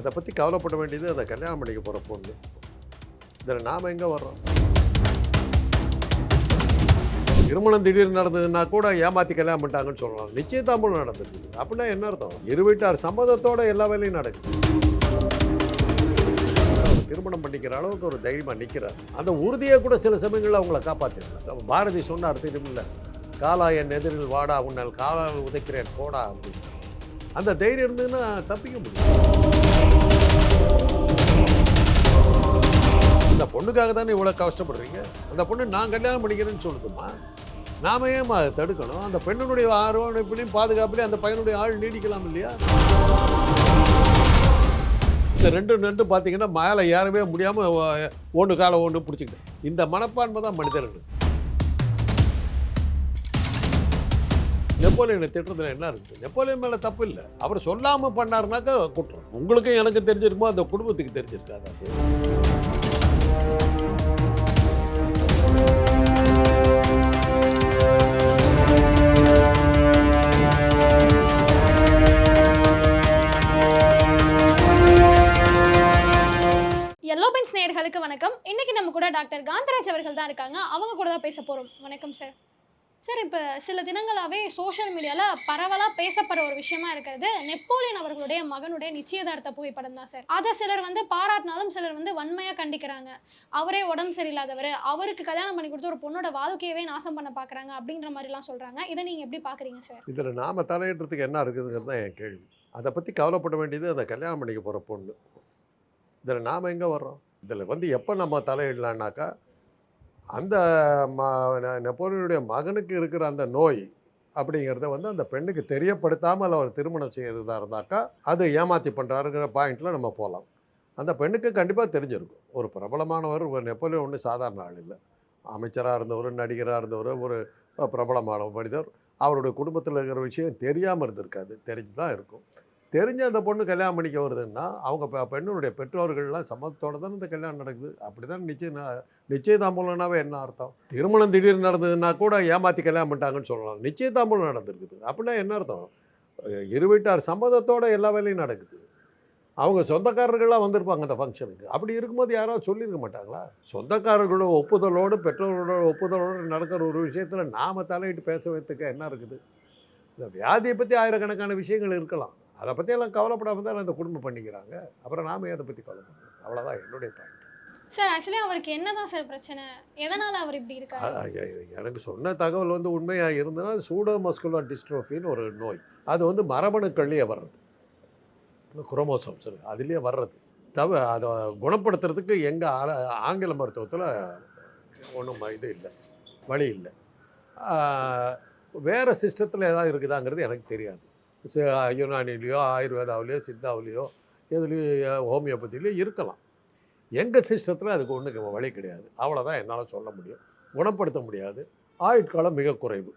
அதை பற்றி கவலைப்பட வேண்டியது அதை கல்யாணம் பண்ணிக்க போகிற பொண்ணு. இதில் நாம் எங்கே வர்றோம்? திருமணம் திடீர்னு நடந்ததுன்னா கூட ஏமாற்றி கல்யாணம் பண்ணிட்டாங்கன்னு சொல்லலாம். நிச்சயதாம்பூலம் நடந்தது அப்படின்னா என்ன அர்த்தம்? இரு வீட்டார் சம்மதத்தோட எல்லா வேலையும் நடக்குது. திருமணம் பண்ணிக்கிற அளவுக்கு ஒரு தைரியமாக நிற்கிறார் அந்த உறுதியை கூட சில சமயங்களில் அவங்கள காப்பாற்றிடலாம் பாரதி சொன்னார் திரும்பில்ல காலா என் எதிரில் வாடா உன்னால் காலால் உதைக்கிறேன் போடா அப்படின்னு. அந்த தைரியம் இருந்ததுன்னா தப்பிக்க முடியும். அந்த பொண்ணுக்காக தானே இவ்வளோ கஷ்டப்படுறீங்க? அந்த பொண்ணு நான் கல்யாணம் பண்ணிக்கிறேன்னு சொல்லுதுமா நாம ஏமா அதை தடுக்கணும்? அந்த பெண்ணுடைய அரவணைப்பிலையும் பாதுகாப்புலையும் அந்த பையனுடைய ஆள் நீடிக்கலாம் இல்லையா? இந்த ரெண்டு ரெண்டு பார்த்தீங்கன்னா மேலே ஏறவே முடியாமல் ஒன்று காலை ஒன்று பிடிச்சிக்கிட்டேன் இந்த மனப்பான்மை தான் மனிதர்கள். நெப்போலியனை திட்டத்தில் என்ன இருக்குது நெப்போலியன் மேலே தப்பு இல்லை. அவர் சொல்லாமல் பண்ணாருனாக்கா குற்றம். உங்களுக்கும் எனக்கு தெரிஞ்சிருக்குமோ? அந்த குடும்பத்துக்கு தெரிஞ்சிருக்காது அது. எல்லோ பென்ஸ் நேயர்களுக்கு வணக்கம். இன்னைக்கு நம்ம கூட டாக்டர் காந்தராஜ் அவர்கள் தான் இருக்காங்க. அவங்க கூட தான் பேச போறோம். வணக்கம் சார் சார் இப்போ சில தினங்களாகவே சோஷியல் மீடியாவில் பரவலாக பேசப்படுற ஒரு விஷயமா இருக்கிறது. நெப்போலியன் அவர்களுடைய மகனுடைய நிச்சயதார்த்த புகைப்படம் தான் சார் அதை சிலர் வந்து பாராட்டினாலும் சிலர் வந்து வன்மையாக கண்டிக்கிறாங்க. அவரே உடம்பு சரியில்லாதவர் அவருக்கு கல்யாணம் பண்ணி கொடுத்து ஒரு பொண்ணோட வாழ்க்கையவே நாசம் பண்ண பார்க்குறாங்க அப்படின்ற மாதிரிலாம் சொல்கிறாங்க இதை நீங்கள் எப்படி பார்க்குறீங்க சார் இதில் நாம் தலையிடுறதுக்கு என்ன இருக்குதுங்கிறது தான் என் கேள்வி. அதை பற்றி கவலைப்பட வேண்டியது அந்த கல்யாணம் பண்ணிக்க போகிற பொண்ணு. இதில் நாம் எங்கே வர்றோம்? இதில் வந்து எப்போ நம்ம தலையிடலான்னாக்கா அந்த ம நெப்போலியனுடைய மகனுக்கு இருக்கிற அந்த நோய் அப்படிங்கிறத வந்து அந்த பெண்ணுக்கு தெரியப்படுத்தாமல் அவர் திருமணம் செய்கிறதா இருந்தாக்கா அது ஏமாற்றி பண்ணுறாருங்கிற பாயிண்டில் நம்ம போகலாம் அந்த பெண்ணுக்கு கண்டிப்பாக தெரிஞ்சிருக்கும். ஒரு பிரபலமானவர் ஒரு நெப்போலியன் ஒன்றும் சாதாரண ஆள் இல்லை. அமைச்சராக இருந்தவர் நடிகராக இருந்தவர் ஒரு பிரபலமான மனிதர். அவருடைய குடும்பத்தில் இருக்கிற விஷயம் தெரியாமல் இருந்திருக்காது. தெரிஞ்சு தான் இருக்கும். தெரிஞ்ச அந்த பொண்ணு கல்யாணம் பண்ணிக்க வருதுன்னா அவங்க பெண்ணுடைய பெற்றோர்கள்லாம் சம்மதத்தோட தான் இந்த கல்யாணம் நடக்குது. அப்படி தான் நிச்சயம் நிச்சயதாம்பூலம்னாவே என்ன அர்த்தம்? திருமணம் திடீர்னு நடந்ததுன்னா கூட ஏமாற்றி கல்யாணம் பண்ணிட்டாங்கன்னு சொல்லலாம். நிச்சயதாம்பூலம் நடந்திருக்குது. அப்படின்னா என்ன அர்த்தம்? அஹ் இரு வீட்டார் சம்மதத்தோட எல்லா வேலையும் நடக்குது. அவங்க சொந்தக்காரர்கள்லாம் வந்திருப்பாங்க அந்த ஃபங்க்ஷனுக்கு. அப்படி இருக்கும்போது யாராவது சொல்லியிருக்க மாட்டாங்களா? சொந்தக்காரர்களோட ஒப்புதலோடு பெற்றோர்களோட ஒப்புதலோடு நடக்கிற ஒரு விஷயத்தில் நாம் தலையிட்டு பேச வைத்துக்க என்ன இருக்குது? இந்த வியாதியை பற்றி ஆயிரக்கணக்கான விஷயங்கள் இருக்கலாம். அதை பற்றியெல்லாம் கவலைப்படாமல் தான் அந்த குடும்பம் பண்ணிக்கிறாங்க. அப்புறம் நாம ஏன் அதை பற்றி கவலைப்படணும்? அவ்வளோதான் என்னுடைய பாயிண்ட் சார் ஆக்சுவலி அவருக்கு என்னதான் சார் பிரச்சனை? எதனால அவர் இப்படி இருக்காரு? எனக்கு சொன்ன தகவல் வந்து உண்மையாக இருந்ததுன்னா சூடோ மஸ்குலர் டிஸ்ட்ரோஃபின்னு ஒரு நோய். அது வந்து மரபணுக்கள்லேயே வர்றது. குரோமோசோம்ஸ் அதுலேயே வர்றது. தவிர அதை குணப்படுத்துறதுக்கு எங்கள் ஆங்கில மருத்துவத்தில் ஒன்றும் இது இல்லை வழி இல்லை. வேறு சிஸ்டத்தில் ஏதாவது இருக்குதாங்கிறது எனக்கு தெரியாது. யுனானிலேயோ ஆயுர்வேதாவிலையோ சித்தாவிலையோ எதுலேயோ ஹோமியோபதியிலையோ இருக்கலாம். எங்கள் சிஸ்டத்தில் அதுக்கு ஒன்றுக்கு வழி கிடையாது. அவ்வளோதான் என்னால் சொல்ல முடியும். குணப்படுத்த முடியாது. ஆயுட்காலம் மிக குறைவு.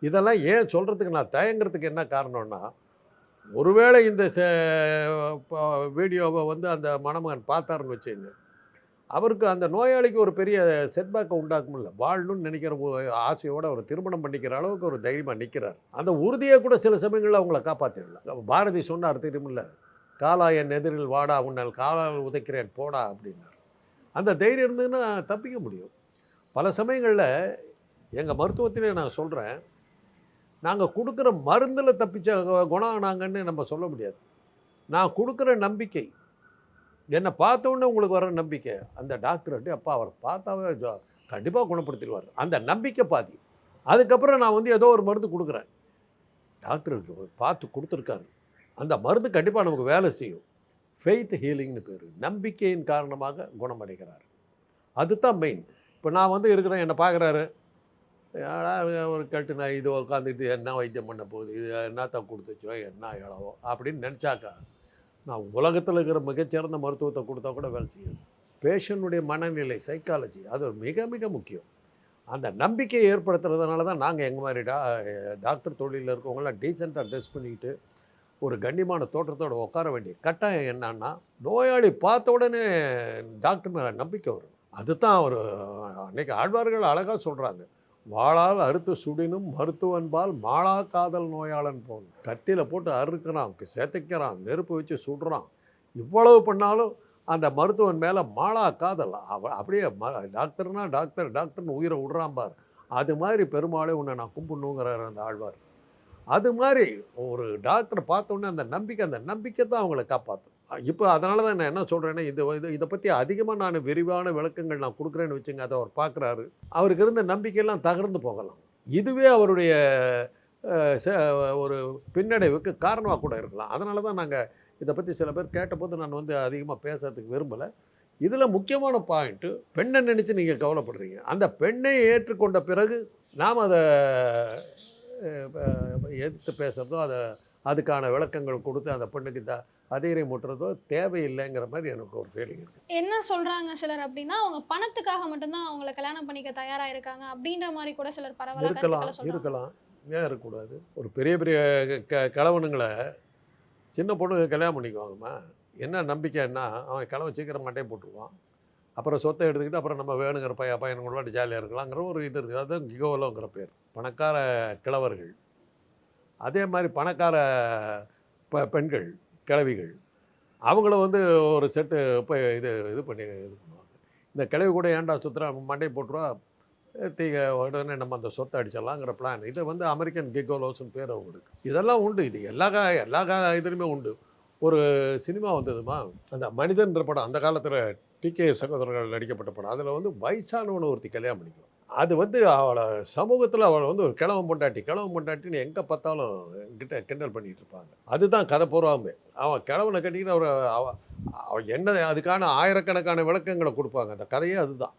இதெல்லாம் ஏன் சொல்கிறதுக்கு நான் தயங்குறதுக்கு என்ன காரணம்னா ஒருவேளை இந்த ச- வீடியோவை வந்து அந்த மணமகன் பார்த்தாருன்னு வச்சுங்க அவருக்கு அந்த நோயாளிக்கு ஒரு பெரிய செட்பேக்கை உண்டாக்குமில்ல வாழணும்னு நினைக்கிற ஒரு ஆசையோடு அவர் திருமணம் பண்ணிக்கிற அளவுக்கு ஒரு தைரியமாக நிற்கிறார் அந்த உறுதியை கூட சில சமயங்களில் அவங்கள காப்பாற்றிடலாம் பாரதி சொன்னார் தெரியுமில்ல காலா என் எதிரில் வாடா உன்னால் காலால் உதைக்கிறேன் போடா அப்படின்னார். அந்த தைரியம் இருந்ததுன்னா தப்பிக்க முடியும். பல சமயங்களில் எங்கள் மருத்துவத்திலே நான் சொல்கிறேன் நாங்கள் கொடுக்குற மருந்தில் தப்பிச்ச குணம் நாங்கன்னு நம்ம சொல்ல முடியாது. நான் கொடுக்குற நம்பிக்கை என்னை பார்த்த உடனே உங்களுக்கு வர நம்பிக்கை. அந்த டாக்டர்கிட்ட அப்பா அவர் பார்த்தாவே கண்டிப்பாக குணப்படுத்திடுவார். அந்த நம்பிக்கை பாதி. அதுக்கப்புறம் நான் வந்து ஏதோ ஒரு மருந்து கொடுக்குறேன். டாக்டருக்கு பார்த்து கொடுத்துருக்காரு. அந்த மருந்து கண்டிப்பாக நமக்கு வேலை செய்யும். ஃபெய்த் ஹீலிங்னு பேர். நம்பிக்கையின் காரணமாக குணமடைகிறார். அதுதான் மெயின் இப்போ நான் வந்து இருக்கிறேன் என்னை பார்க்குறாரு. ஏடா ஒரு கட்டு நான் இது உட்காந்துட்டு என்ன வைத்தியம் பண்ண போகுது? இது என்னத்தான் கொடுத்துச்சோ என்ன இளவோ அப்படின்னு நினச்சாக்கா நான் உலகத்தில் இருக்கிற மிகச்சிறந்த மருத்துவத்தை கொடுத்தா கூட வேலை செய்யும் பேஷண்ட்டுடைய மனநிலை சைக்காலஜி அது ஒரு மிக மிக முக்கியம். அந்த நம்பிக்கையை ஏற்படுத்துறதுனால தான் நாங்கள் எங்கள் மாதிரி டா டாக்டர் தொழிலில் இருக்கவங்களாம் டீசெண்டாக ட்ரெஸ் பண்ணிக்கிட்டு ஒரு கண்ணியமான தோற்றத்தோடு உட்கார வேண்டிய கட்டாயம் என்னன்னா நோயாளி பார்த்த உடனே டாக்டர் மேலே நம்பிக்கை வரும். அதுதான் அவர் அன்றைக்கி ஆழ்வார்கள் அழகாக சொல்கிறாங்க வாழால் அறுத்து சுடினும் மருத்துவன்பால் மாளா காதல் நோயாளன் போன் கத்தியில் போட்டு அறுக்கிறான் செதைக்கிறான் நெருப்பு வச்சு சுடுறான். இவ்வளவு பண்ணாலும் அந்த மருத்துவன் மேலே மாளா காதல். அவ அப்படியே ம டாக்டர்னா டாக்டர் டாக்டர்னு உயிரை விடுறான் பார். அது மாதிரி பெருமாளே உன்னை நான் கும்பிடணுங்கிறார் அந்த ஆழ்வார். அது மாதிரி ஒரு டாக்டரை பார்த்தோன்னே அந்த நம்பிக்கை அந்த நம்பிக்கை தான் அவங்கள காப்பாற்றும் இப்போ அதனால தான் நான் என்ன சொல்கிறேன்னா இது இது இதை பற்றி அதிகமாக நான் விரிவான விளக்கங்கள் நான் கொடுக்குறேன்னு வச்சுங்க அதை அவர் பார்க்குறாரு அவருக்கு இருந்த நம்பிக்கையெல்லாம் தகர்ந்து போகலாம். இதுவே அவருடைய ச- ஒரு பின்னடைவுக்கு காரணமாக கூட இருக்கலாம். அதனால தான் நாங்கள் இதை பற்றி சில பேர் கேட்டபோது நான் வந்து அதிகமாக பேசுறதுக்கு விரும்பலை. இதில் முக்கியமான பாயிண்ட்டு பெண்ணை நினச்சி நீங்கள் கவலைப்படுறீங்க. அந்த பெண்ணை ஏற்றுக்கொண்ட பிறகு நாம் அதை அஹ், எதிர்த்து பேசுகிறதோ அதை அதுக்கான விளக்கங்கள் கொடுத்து அந்த பெண்ணுக்கு த அதிகரை முட்டுறதோ தேவையில்லைங்கிற மாதிரி எனக்கு ஒரு ஃபீலிங் இருக்குது என்ன சொல்றாங்க சிலர் அப்படின்னா அவங்க பணத்துக்காக மட்டும்தான் அவங்கள கல்யாணம் பண்ணிக்க தயாரா இருக்காங்க அப்படின்ற மாதிரி கூட சிலர் பரவலா இருக்கலாம் இருக்கலாம். ஏன் இருக்கக்கூடாது? ஒரு பெரிய பெரிய க கிழவனுங்களை சின்ன பொண்ணுங்க கல்யாணம் பண்ணிக்குவாங்கம்மா. என்ன நம்பிக்கைன்னா அவன் கிழவன் சீக்கிரம் மட்டையை போட்டுருவான். அப்புறம் சொத்தை எடுத்துக்கிட்டு அப்புறம் நம்ம வேணுங்கிற பையன் பையனுங்களோட ஜாலியாக இருக்கலாங்கிற ஒரு இது இருக்குது அதுதான் கிகோலோங்கிற பேர். பணக்கார கிழவர்கள். அதே மாதிரி பணக்கார ப பெண்கள் கிழவிகள் அவங்கள வந்து ஒரு செட்டு இப்போ இது இது பண்ணி இது பண்ணுவாங்க. இந்த கிழவி கூட ஏன்டா சுற்றுறா மண்டை போட்டுருவா? தீக உடனே நம்ம அந்த சொத்தை அடிச்சிடலாங்கிற பிளான் இது வந்து அமெரிக்கன் கிகோலோஸ்னு பேர் அவங்களுக்கு. இதெல்லாம் உண்டு. இது எல்லா கா எல்லா கா இதுலையுமே உண்டு. ஒரு சினிமா வந்ததுமா? அந்த மனிதன்ற படம் அந்த காலத்தில் டிகே சகோதரர்கள் நடிக்கப்பட்ட படம். அதில் வந்து வயசானவனை ஒருத்தி கல்யாணம் பண்ணிக்கலாம் அது வந்து அவளை சமூகத்தில் அவளை வந்து ஒரு கிழவன் பொண்டாட்டி கிழவன் பொண்டாட்டின்னு எங்கே பார்த்தாலும் கிட்ட கிண்டல் பண்ணிட்டு இருப்பாங்க. அதுதான் கதை பூர்வாமே அவன் கிழவனை கட்டிக்கிட்டு அவர் அவ அவன் என்ன அதுக்கான ஆயிரக்கணக்கான விளக்கங்களை கொடுப்பாங்க. அந்த கதையே அதுதான்.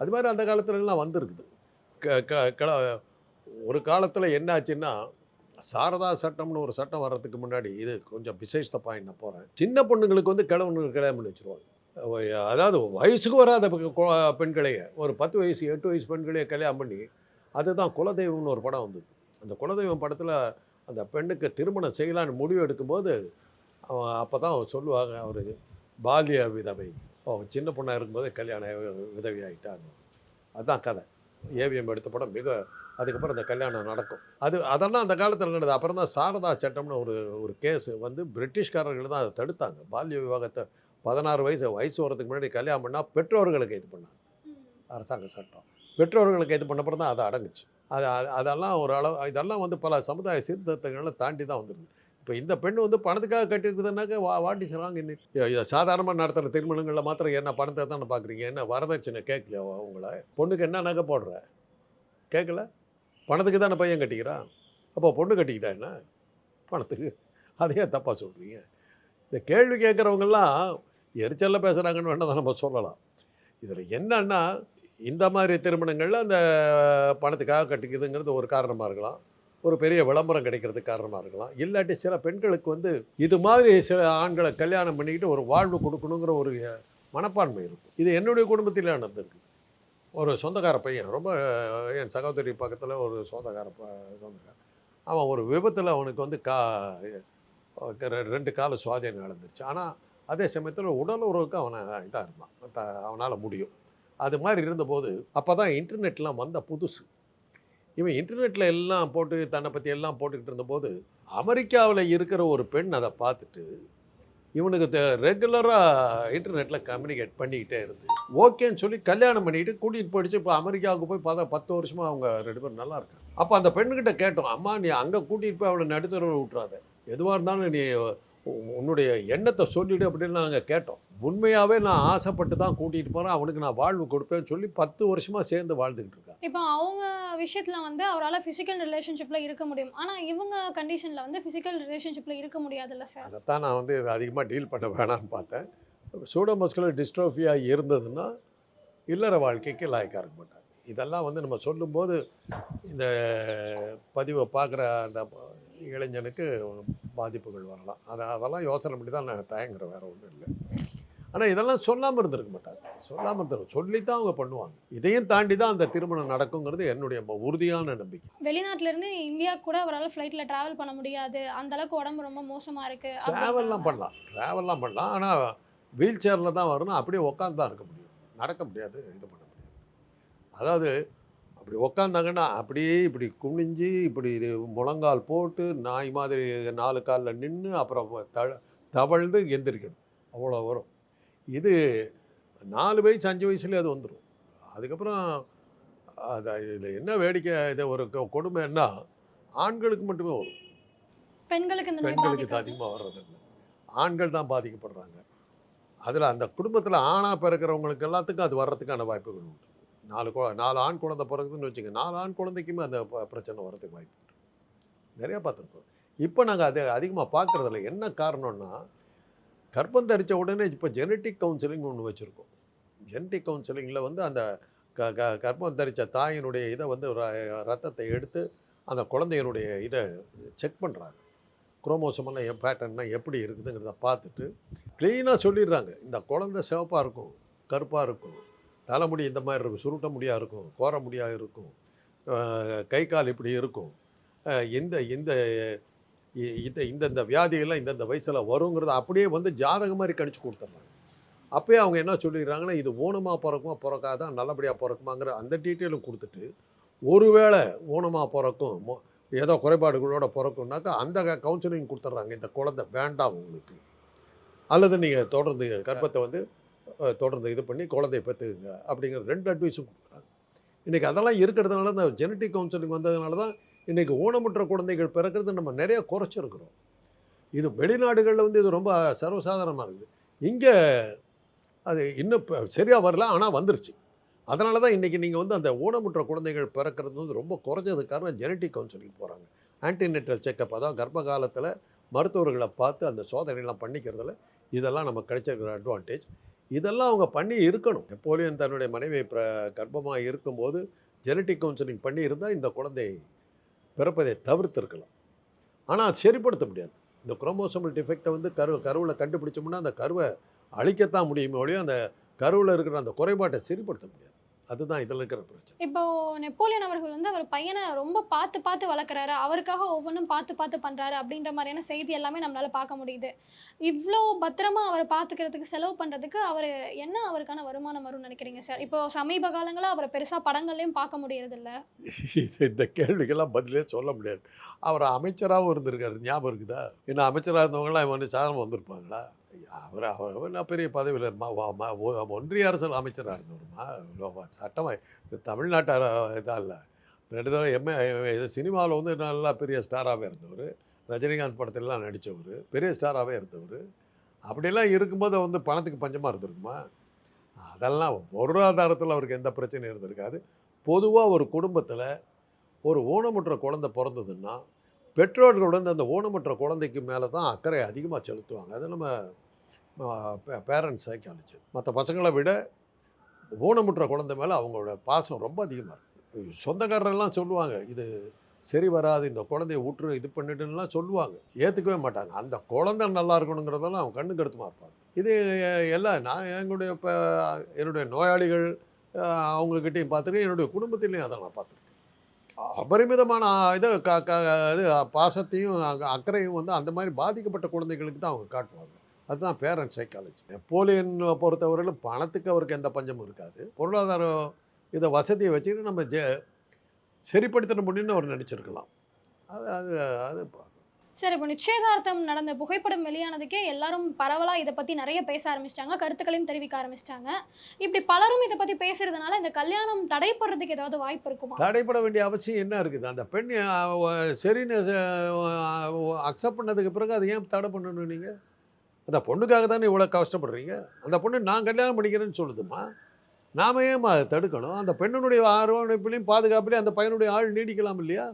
அது மாதிரி அந்த காலத்துலலாம் வந்திருக்குது. க க ஒரு காலத்தில் என்ன ஆச்சுன்னா சாரதா சட்டம்னு ஒரு சட்டம் வர்றதுக்கு முன்னாடி இது கொஞ்சம் பிசைஸ் பாயிண்ட் நான் போகிறேன் சின்ன பொண்ணுங்களுக்கு வந்து கிழவனுக்கு கல்யாணம் வச்சுருவாங்க. அதாவது வயசுக்கு வராத பெ- பெண்களையே ஒரு பத்து வயசு எட்டு வயசு பெண்களையே கல்யாணம் பண்ணி அதுதான் குலதெய்வம்னு ஒரு படம் வந்தது. அந்த குலதெய்வம் படத்தில் அந்த பெண்ணுக்கு திருமணம் செய்யலான்னு முடிவு எடுக்கும்போது அவன் அப்போ தான் சொல்லுவாங்க அவர் பால்ய விதவை. அவன் சின்ன பொண்ணாக இருக்கும்போதே கல்யாணம் விதவி ஆகிட்டாங்க அதுதான் கதை. ஏவிஎம் எடுத்த படம் மிக அதுக்கப்புறம் அந்த கல்யாணம் நடக்கும். அது அதெல்லாம் அந்த காலத்தில் நடந்தது. அப்புறம் தான் சாரதா சட்டம்னு ஒரு ஒரு கேஸ் வந்து பிரிட்டிஷ்காரர்கள் தான் அதை தடுத்தாங்க. பால்ய விவாகத்தை பதினாறு வயசு வயசு வரதுக்கு முன்னாடி கல்யாணம் பண்ணால் பெற்றோர்களுக்கு இது பண்ணாங்க. அரசாங்க சட்டம். பெற்றோர்களுக்கு இது பண்ணப்புறம் தான் அது அடங்குச்சு. அது அது- அதெல்லாம் ஒரு அளவு இதெல்லாம் வந்து பல சமுதாய சீர்திருத்தங்களை தாண்டி தான் வந்துருக்கு. இப்போ இந்த பெண் வந்து பணத்துக்காக கட்டியிருக்குதுனாக்க வா வாட்டி சொல்கிறாங்க இன்னைக்கு சாதாரணமாக நடத்துகிற திருமணங்களில் மாத்திரம் என்ன பணத்தை தானே பார்க்குறீங்க என்ன வரதட்சணை கேட்கலையா உங்களை? பொண்ணுக்கு என்ன நகை போடுற? கேட்கல பணத்துக்கு தானே பையன் கட்டிக்கிறான்? அப்போ பொண்ணு கட்டிக்கிட்டா என்ன? பணத்துக்கு. அதையே தப்பாக சொல்கிறீங்க இந்த கேள்வி கேட்குறவங்கெல்லாம் எரிச்சலில் பேசுகிறாங்கன்னு வேணால் தான் நம்ம சொல்லலாம். இதில் என்னன்னா இந்த மாதிரி திருமணங்களில் அந்த பணத்துக்காக கட்டிக்குதுங்கிறது ஒரு காரணமாக இருக்கலாம். ஒரு பெரிய விளம்பரம் கிடைக்கிறதுக்கு காரணமாக இருக்கலாம். இல்லாட்டி சில பெண்களுக்கு வந்து இது மாதிரி சில ஆண்களை கல்யாணம் பண்ணிக்கிட்டு ஒரு வாழ்வு கொடுக்கணுங்கிற ஒரு மனப்பான்மை இருக்கும். இது என்னுடைய குடும்பத்தில் நடந்திருக்கு. ஒரு சொந்தக்கார பையன் ரொம்ப என் சகோதரி பக்கத்தில் ஒரு சொந்தக்கார ப சொந்தக்கார. அவன் ஒரு விபத்தில் அவனுக்கு வந்து கா ரெ- ரெண்டு கால சுவாதீனம் இழந்துருச்சு. ஆனால் அதே சமயத்தில் உடல் உறவுக்கு அவனை இதாக இருந்தான். த அவனால் முடியும். அது மாதிரி இருந்தபோது அப்போ தான் இன்டர்நெட்லாம் வந்த புதுசு. இவன் இன்டர்நெட்டில் எல்லாம் போட்டு தன்னை பற்றி எல்லாம் போட்டுக்கிட்டு இருந்தபோது அமெரிக்காவில் இருக்கிற ஒரு பெண் அதை பார்த்துட்டு இவனுக்கு ரெகுலராக இன்டர்நெட்டில் கம்யூனிகேட் பண்ணிக்கிட்டே இருந்து ஓகேன்னு சொல்லி கல்யாணம் பண்ணிட்டு கூட்டிகிட்டு போயிடுச்சு. இப்போ அமெரிக்காவுக்கு போய் பார்த்தா பத்து வருஷமாக அவங்க ரெண்டு பேரும் நல்லா இருக்காங்க. அப்போ அந்த பெண்ணுக்கிட்ட கேட்டோம் அம்மா நீ அங்கே கூட்டிகிட்டு போய் அவளை நடுத்தரவு விட்றாத எதுவாக இருந்தாலும் நீ உன்னுடைய எண்ணத்தை சொல்லிடு அப்படின்னு நாங்கள் கேட்டோம். உண்மையாகவே நான் ஆசைப்பட்டு தான் கூட்டிகிட்டு போகிறேன் அவனுக்கு நான் வாழ்வு கொடுப்பேன்னு சொல்லி பத்து வருஷமாக சேர்ந்து வாழ்ந்துக்கிட்டு இருக்கான். இப்போ அவங்க விஷயத்துல வந்து அவரால் ஃபிசிக்கல் ரிலேஷன்ஷிப்ல இருக்க முடியும். ஆனா இவங்க கண்டிஷன்ல வந்து ஃபிசிக்கல் ரிலேஷன்ஷிப்ல இருக்க முடியாதுல்ல சார் அதைத்தான் நான் வந்து இது அதிகமாக டீல் பண்ண வேணாம்னு பார்த்தேன். சூடோமஸ்குலர் டிஸ்ட்ரோஃபியா இருந்ததுன்னா இல்லற வாழ்க்கைக்கு லாய்க்காக இருக்க மாட்டாங்க. இதெல்லாம் வந்து நம்ம சொல்லும்போது இந்த பதிவை பார்க்குற அந்த இளைஞனுக்கு பாதிப்புகள் வரலாம். அதை அதெல்லாம் யோசனை பண்ணி தான் நான் தயங்குறேன் வேறு ஒன்றும் இல்லை. ஆனால் இதெல்லாம் சொல்லாமல் இருந்திருக்க மாட்டாங்க. சொல்லாமல் இருந்திருக்கும் சொல்லி தான் அவங்க பண்ணுவாங்க. இதையும் தாண்டி தான் அந்த திருமணம் நடக்குங்கிறது என்னுடைய உறுதியான நம்பிக்கை. வெளிநாட்டுல இருந்து இந்தியா கூட அவரால் ஃப்ளைட்ல டிராவல் பண்ண முடியாது. அந்த அளவுக்கு உடம்பு ரொம்ப மோசமா இருக்கு அப்படின்றாங்க. ட்ராவல்லாம் பண்ணலாம். ட்ராவல்லாம் பண்ணலாம். ஆனால் வீல் சேரில் தான் வரணும். அப்படியே உட்காந்து தான் இருக்க முடியும். நடக்க முடியாது இது பண்ண முடியாது. அதாவது அப்படி உக்காந்தாங்கன்னா அப்படியே இப்படி குனிஞ்சு இப்படி இது முழங்கால் போட்டு நாய் மாதிரி நாலு காலில் நின்று அப்புறம் தழ தவழ்ந்து எந்திரிக்கணும். அவ்வளோ வரும். இது நாலு வயசு அஞ்சு வயசுலேயே அது வந்துடும் அதுக்கப்புறம் அது இதில் என்ன வேடிக்கை இது ஒரு கொடுமைன்னா ஆண்களுக்கு மட்டுமே வரும். பெண்களுக்கு பெண்களுக்கு அதிகமாக வர்றதில்லை ஆண்கள் தான் பாதிக்கப்படுறாங்க. அதில் அந்த குடும்பத்தில் ஆணாக பிறக்கிறவங்களுக்கு எல்லாத்துக்கும் அது வர்றதுக்கான வாய்ப்புகள் உண்டு. நாலு கு நாலு ஆண் குழந்தை பிறகுதுன்னு வச்சுங்க நாலு ஆண் குழந்தைக்குமே அந்த பிரச்சனை வர்றதுக்கு வாய்ப்பு நிறையா பார்த்துருக்கோம். இப்போ நாங்கள் அதை அதிகமாக பார்க்குறதில்ல. என்ன காரணம்னா கர்ப்பம் தரித்த உடனே இப்போ ஜெனட்டிக் கவுன்சிலிங் ஒன்று வச்சுருக்கோம். ஜெனட்டிக் கவுன்சிலிங்கில் வந்து அந்த க க கர்ப்பம் தரித்த தாயினுடைய இதை வந்து ர- ரத்தத்தை எடுத்து அந்த குழந்தையினுடைய இதை செக் பண்ணுறாங்க குரோமோசமெல்லாம் என் பேட்டர்ன்னா எப்படி இருக்குதுங்கிறத பார்த்துட்டு க்ளீனாக சொல்லிடுறாங்க. இந்த குழந்தை சிவப்பாக இருக்கும் கருப்பாக இருக்கும். தலைமுடி இந்த மாதிரி இருக்கும். சுருட்ட முடியாக இருக்கும். கோர முடியாக இருக்கும். கை கால் இப்படி இருக்கும். இந்த இந்த இ- இந்த இந்தந்த வியாதிகள்லாம் இந்தந்த வயசில் வருங்கிறத அப்படியே வந்து ஜாதகம் மாதிரி கணிச்சு கொடுத்துட்றாங்க அப்போயே அவங்க என்ன சொல்லிடுறாங்கன்னா இது ஊனமாக பிறக்குமா? பிறக்காதான் நல்லபடியாக பிறக்குமாங்கிற அந்த டீட்டெயிலும் கொடுத்துட்டு ஒருவேளை ஊனமாக பிறக்கும் ஏதோ குறைபாடுகளோட பிறக்கும்னாக்கா அந்த கவுன்சிலிங் கொடுத்துட்றாங்க இந்த குழந்தை வேண்டாம் உங்களுக்கு. அல்லது நீங்கள் தொடர்ந்து கர்ப்பத்தை வந்து தொடர்ந்து இது பண்ணி குழந்தைய பெற்றுக்குங்க அப்படிங்கிற ரெண்டு அட்வைஸும் கொடுக்குறாங்க. இன்றைக்கி அதெல்லாம் இருக்கிறதுனால இந்த ஜெனட்டிக் கவுன்சிலிங் வந்ததுனால தான் இன்றைக்கி ஊனமுற்ற குழந்தைகள் பிறக்கிறது நம்ம நிறைய குறைச்சிருக்கிறோம். இது வெளிநாடுகளில் வந்து இது ரொம்ப சர்வசாதாரணமாக இருக்குது. இங்கே அது இன்னும் இப்போ சரியாக வரல ஆனால் வந்துருச்சு. அதனால தான் இன்றைக்கி நீங்கள் வந்து அந்த ஊனமுற்ற குழந்தைகள் பிறக்கிறது வந்து ரொம்ப குறைஞ்சது காரணம் ஜெனட்டிக் கவுன்சிலிங் போகிறாங்க ஆன்டிநெட்டல் செக்கப் அதாவது கர்ப்ப காலத்தில் மருத்துவர்களை பார்த்து அந்த சோதனைலாம் பண்ணிக்கிறதுல இதெல்லாம் நமக்கு கிடைச்சிருக்கிற அட்வான்டேஜ் இதெல்லாம் அவங்க பண்ணி இருக்கணும். நெப்போலியன் தன்னுடைய மனைவி பிர கர்ப்பமாக இருக்கும்போது ஜெனட்டிக் கவுன்சிலிங் பண்ணி இருந்தால் இந்த குழந்தை பிறப்பதை தவிர்த்துருக்கலாம். ஆனால் அது சரிப்படுத்த முடியாது. இந்த குரோமோசோமல் டிஃபெக்டை வந்து கரு கருவில் கண்டுபிடிச்சோம்னா அந்த கருவை அழிக்கத்தான் முடியுமே ஒழியும் அந்த கருவில் இருக்கிற அந்த குறைபாட்டை சரிப்படுத்த முடியாது. அதுதான் இதில் இருக்கிற பிரச்சனை. இப்போ நெப்போலியன் அவர்கள் வந்து அவர் பையனை ரொம்ப பார்த்து பார்த்து வளர்க்குறாரு. அவருக்காக ஒவ்வொன்றும் பார்த்து பார்த்து பண்றாரு அப்படின்ற மாதிரியான செய்தி எல்லாமே நம்மளால பார்க்க முடியுது. இவ்வளோ பத்திரமா அவரை பார்த்துக்கிறதுக்கு செலவு பண்றதுக்கு அவர் என்ன அவருக்கான வருமானம் வரும்னு நினைக்கிறீங்க சார்? இப்போ சமீப காலங்களா அவரை பெருசா படங்கள்லயும் பார்க்க முடியறது இல்ல இது இந்த கேள்விக்கெல்லாம் பதிலே சொல்ல முடியாது. அவர் அமைச்சராகவும் இருந்திருக்காரு. ஞாபகம் இருக்குதா? இன்னும் அமைச்சராக இருந்தவங்களாம் இவன் சாதனம் வந்திருப்பாங்களா? அவர் அவர் என்ன பெரிய பதவியில் ஒன்றிய அரசு அமைச்சராக இருந்தவருமா சட்டமாக தமிழ்நாட்டு இதாக இல்லை ரெண்டு தடவை எம்ஏ சினிமாவில் வந்து நல்லா பெரிய ஸ்டாராகவே இருந்தவர். ரஜினிகாந்த் படத்திலலாம் நடித்தவர் பெரிய ஸ்டாராகவே இருந்தவர். அப்படிலாம் இருக்கும்போது வந்து பணத்துக்கு பஞ்சமாக இருந்திருக்குமா? அதெல்லாம் பொருளாதாரத்தில் அவருக்கு எந்த பிரச்சனையும் இருந்திருக்காது. பொதுவாக ஒரு குடும்பத்தில் ஒரு ஊனமுற்ற குழந்தை பிறந்ததுன்னா பெற்றோர்கள் வந்து அந்த ஊனமுற்ற குழந்தைக்கு மேலே தான் அக்கறை அதிகமாக செலுத்துவாங்க. அது நம்ம பேரண்ட்ஸை சைக்காலஜி மற்ற பசங்களை விட ஊனமுற்ற குழந்தை மேலே அவங்களோட பாசம் ரொம்ப அதிகமாக இருக்குது சொந்தக்காரரெல்லாம் சொல்லுவாங்க இது சரி வராது இந்த குழந்தைய விட்டுரு இது பண்ணிட்டுலாம் சொல்லுவாங்க. ஏற்றுக்கவே மாட்டாங்க. அந்த குழந்தை நல்லா இருக்கணுங்கிறதெல்லாம் அவங்க கண்ணுக்கு எடுத்துமா இருப்பாங்க. இது எல்லாம் நான் எங்களுடைய இப்போ என்னுடைய நோயாளிகள் அவங்கக்கிட்டையும் பார்த்துருக்கேன் என்னுடைய குடும்பத்திலையும் அதை நான் பார்த்துருக்கேன். அபரிமிதமான இது க க இது பாசத்தையும் அக்கறையும் வந்து அந்த மாதிரி பாதிக்கப்பட்ட குழந்தைகளுக்கு தான் அவங்க காட்டுவாங்க. அதுதான் பேரண்ட் சைக்காலஜி. நெப்போலியன் பொறுத்தவரையிலும் பணத்துக்கு அவருக்கு எந்த பஞ்சமும் இருக்காது. பொருளாதார இதை வசதியை வச்சுக்கிட்டு நம்ம ஜெ சரிப்படுத்திட முடியும்னு அவர் நினச்சிருக்கலாம். அது அது அது சார் இப்போ நிச்சயதார்த்தம் நடந்த புகைப்படம் வெளியானதுக்கே எல்லாரும் பரவலா இதை பத்தி நிறைய பேச ஆரம்பிச்சிட்டாங்க கருத்துக்களையும் தெரிவிக்க ஆரம்பிச்சிட்டாங்க. இப்படி பலரும் இதை பத்தி பேசுறதுனால இந்த கல்யாணம் தடைப்படுறதுக்கு ஏதாவது வாய்ப்பு இருக்குமா? தடைப்பட வேண்டிய அவசியம் என்ன இருக்குது? அந்த பெண் சரின்னு அக்செப்ட் பண்ணதுக்கு பிறகு அதை ஏன் தடை பண்ணணும் நீங்கள் அந்த பொண்ணுக்காக தானே இவ்வளோ கஷ்டப்படுறீங்க? அந்த பொண்ணு நான் கல்யாணம் பண்ணிக்கிறேன்னு சொல்லுதுமா நாம ஏன் அதை தடுக்கணும்? அந்த பெண்ணுடைய அரவணைப்புலையும் பாதுகாப்புலையும் அந்த பையனுடைய ஆள் நீடிக்கலாம் இல்லையா?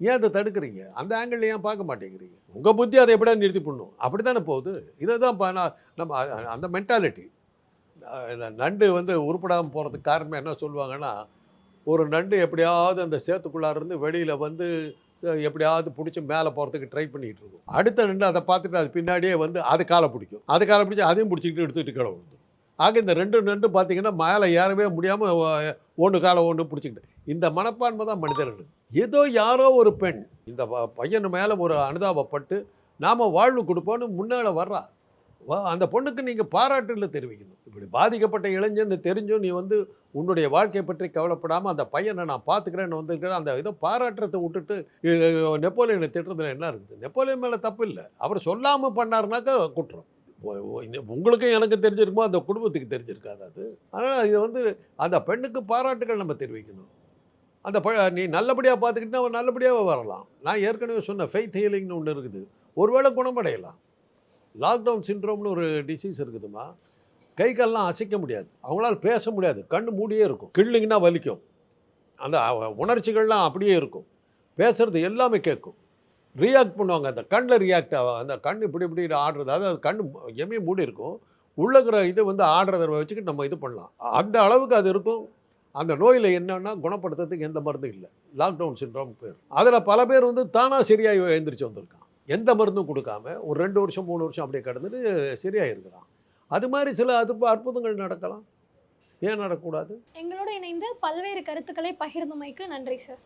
ஏன் அதை தடுக்கிறீங்க? அந்த ஆங்கிள் ஏன் பார்க்க மாட்டேங்கிறீங்க? உங்கள் புத்தி அதை எப்படியா நிறுத்தி பண்ணும்? அப்படி தானே போகுது? இதை தான் நான் நம்ம அந்த மென்டாலிட்டி நண்டு வந்து உருப்படாமல் போகிறதுக்கு காரணம் என்ன சொல்லுவாங்கன்னா ஒரு நண்டு எப்படியாவது அந்த சேத்துக்குள்ளார இருந்து வெளியில் வந்து எப்படியாவது பிடிச்சி மேலே போகிறதுக்கு ட்ரை பண்ணிகிட்டு இருக்கும் அடுத்த நின்று அதை பார்த்துட்டு அது பின்னாடியே வந்து அது காலை பிடிக்கும். அது காலை பிடிச்சி அதையும் பிடிச்சிக்கிட்டு எடுத்துகிட்டு கீழே விழுந்துடும் ஆக இந்த ரெண்டு நின்று பார்த்தீங்கன்னா மேலே ஏறவே முடியாமல் ஒன்று காலை ஒன்று பிடிச்சிக்கிட்டு. இந்த மனப்பான்மை தான் மனிதர்கள். ஏதோ யாரோ ஒரு பெண் இந்த ப- பையன் மேலே ஒரு அனுதாபப்பட்டு நாம் வாழ்வு கொடுப்போன்னு முன்னால் வர்றா. அந்த பொண்ணுக்கு நீங்கள் பாராட்டுல தெரிவிக்கணும். இப்படி பாதிக்கப்பட்ட இளைஞன்னு தெரிஞ்சும் நீ வந்து உன்னுடைய வாழ்க்கையை பற்றி கவலைப்படாமல் அந்த பையனை நான் பார்த்துக்கிறேன்னு வந்திருக்கிறேன் அந்த இதை பாராட்டுறதை விட்டுட்டு நெப்போலியனை திட்டுறதுல என்ன இருக்குது? நெப்போலியன் மேலே தப்பு இல்லை. அவர் சொல்லாமல் பண்ணாருனாக்கா குற்றம். உங்களுக்கும் எனக்கு தெரிஞ்சிருக்குமோ? அந்த குடும்பத்துக்கு தெரிஞ்சிருக்காது அது. அதனால் இதை வந்து அந்த பெண்ணுக்கு பாராட்டுகள் நம்ம தெரிவிக்கணும். அந்த ப நீ நல்லபடியாக பார்த்துக்கிட்டா அவன் நல்லபடியாக வரலாம். நான் ஏற்கனவே சொன்ன ஃபெய்த் ஹீலிங்னு ஒன்று இருக்குது. ஒருவேளை குணமடையலாம். லாக்டவுன் சிண்ட்ரோம்னு ஒரு டிசீஸ் இருக்குதுமா கை கால்லாம் அசைக்க முடியாது. அவங்களால பேச முடியாது. கண் மூடியே இருக்கும். கிள்ளிங்கன்னா வலிக்கும். அந்த உணர்ச்சிகள்லாம் அப்படியே இருக்கும். பேசுறது எல்லாமே கேட்கும். ரியாக்ட் பண்ணுவாங்க. அந்த கண்ணில் ரியாக்ட் ஆகும் அந்த கண் இப்படி இப்படி ஆடுறது. அதாவது கண் எமே மூடி இருக்கும். உள்ளக்கிற இது வந்து ஆடுறத வச்சுக்கிட்டு நம்ம இது பண்ணலாம். அந்த அளவுக்கு அது இருக்கும். அந்த நோயில் என்னென்னா குணப்படுத்துறதுக்கு எந்த மருந்தும் இல்லை. லாக்டவுன் சின்ரோம் பேர். அதில் பல பேர் வந்து தானாக சரியாகி எழுந்திரிச்சு வந்திருக்காங்க. எந்த மருந்தும் கொடுக்காம ஒரு ரெண்டு வருஷம் மூணு வருஷம் அப்படியே கடந்துட்டு சரியாக இருக்கிறான் அது மாதிரி சில அது அற்புதங்கள் நடக்கலாம். ஏன் நடக்கக்கூடாது? எங்களோட இணைந்து பல்வேறு கருத்துக்களை பகிர்ந்தமைக்கு நன்றி சார்.